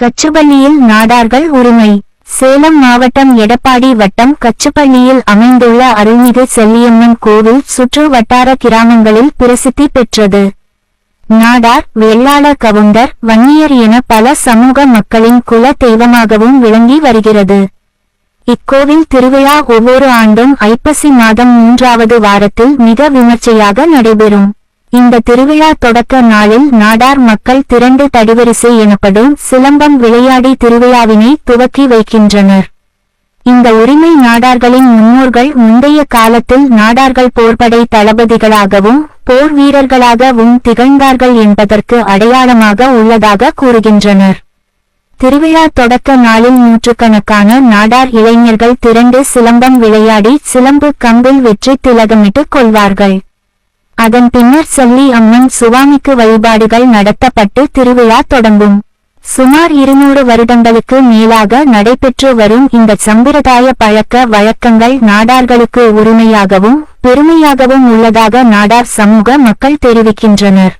கச்சுப்பள்ளியில் நாடார்கள் உரிமை. சேலம் மாவட்டம் எடப்பாடி வட்டம் கச்சுப்பள்ளியில் அமைந்துள்ள அருள்மிகு செல்லியம்மன் கோவில் சுற்று வட்டார கிராமங்களில் பிரசித்தி பெற்றது. நாடார் வெள்ளாள கவுண்டர் வன்னியர் என பல சமூக மக்களின் குல தெய்வமாகவும் விளங்கி வருகிறது. இக்கோவில் திருவிழா ஒவ்வொரு ஆண்டும் ஐப்பசி மாதம் மூன்றாவது வாரத்தில் மிக விமர்சையாக நடைபெறும். இந்த திருவிழா தொடக்க நாளில் நாடார் மக்கள் திரண்டு தடிவரிசை எனப்படும் சிலம்பம் விளையாடி திருவிழாவினை துவக்கி வைக்கின்றனர். இந்த உரிமை நாடார்களின் முன்னோர்கள் முந்தைய காலத்தில் நாடார்கள் போர்படை தளபதிகளாகவும் போர் வீரர்களாகவும் திகழ்ந்தார்கள் என்பதற்கு அடையாளமாக உள்ளதாக கூறுகின்றனர். திருவிழா தொடக்க நாளில் நூற்றுக்கணக்கான நாடார் இளைஞர்கள் திரண்டு சிலம்பம் விளையாடி சிலம்பு கம்பில் வெற்றி திலகமிட்டுக் கொள்வார்கள். அதன் பின்னர் சொல்லி அம்மன் சுவாமிக்கு வழிபாடுகள் நடத்தப்பட்டு திருவிழா தொடங்கும். சுமார் இருநூறு வருடங்களுக்கு மேலாக நடைபெற்று வரும் இந்த சம்பிரதாய பழக்க வழக்கங்கள் நாடார்களுக்கு உரிமையாகவும் பெருமையாகவும் உள்ளதாக நாடார் சமூக மக்கள் தெரிவிக்கின்றனர்.